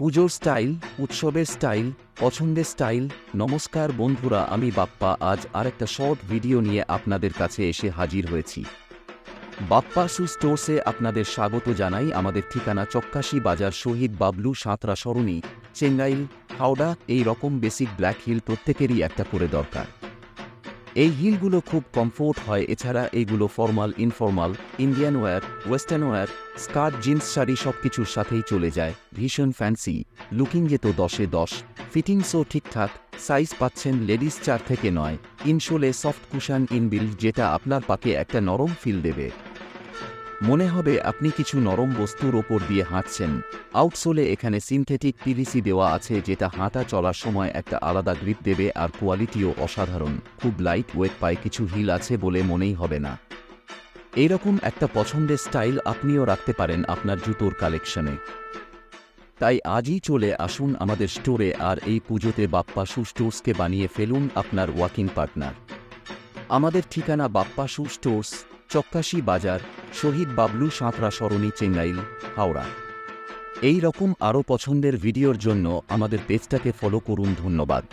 পুজোর স্টাইল, উৎসবের স্টাইল, পছন্দের স্টাইল। নমস্কার বন্ধুরা, আমি বাপ্পা। আজ আরেকটা শর্ট ভিডিও নিয়ে আপনাদের কাছে এসে হাজির হয়েছি। বাপ্পা শু স্টোর্সে আপনাদের স্বাগত জানাই আমাদের ঠিকানা চক্কাশি বাজার শহীদ বাবলু সাঁতরা সরণি, চেঙ্গাইল, হাওড়া। এই রকম বেসিক ব্ল্যাক হিল প্রত্যেকেরই একটা করে দরকার। এই হিলগুলো খুব কমফোর্ট হয়, এছাড়া এইগুলো formal informal Indian wear western wear skirt jeans sari সব কিছুর সাথেই চলে যায়। ভীষণ ফ্যান্সি লুকিং যেত দশে দশ। ফিটিংসও ঠিকঠাক। সাইজ পাচ্ছেন লেডিস চার থেকে নয়। ইনশোলে সফট কুশান ইনবিল্ড যেটা আপনার পাকে একটা নরম ফিল দেবে। মনে হবে আপনি কিছু নরম বস্তুর ওপর দিয়ে হাঁটছেন। আউটসোলে এখানে সিনথেটিক পিভিসি দেওয়া আছে যেটা হাঁটা চলার সময় একটা আলাদা গ্রিপ দেবে আর কোয়ালিটিও অসাধারণ। খুব লাইট ওয়েট পায়, কিছু হিল আছে বলে মনেই হবে না। এইরকম একটা পছন্দের স্টাইল আপনিও রাখতে পারেন আপনার জুতোর কালেকশনে। তাই আজই চলে আসুন আমাদের স্টোরে আর এই পুজোতে বাপ্পা শু স্টোর্সকে বানিয়ে ফেলুন আপনার ওয়াকিং পার্টনার। আমাদের ঠিকানা বাপ্পা শু স্টোর্স চক্কাশি বাজার, শহীদ বাবলু সাঁতরা সরণি চেন্নাইল হাওড়া। এই রকম আরও পছন্দের ভিডিওর জন্য আমাদের পেজটাকে ফলো করুন, ধন্যবাদ।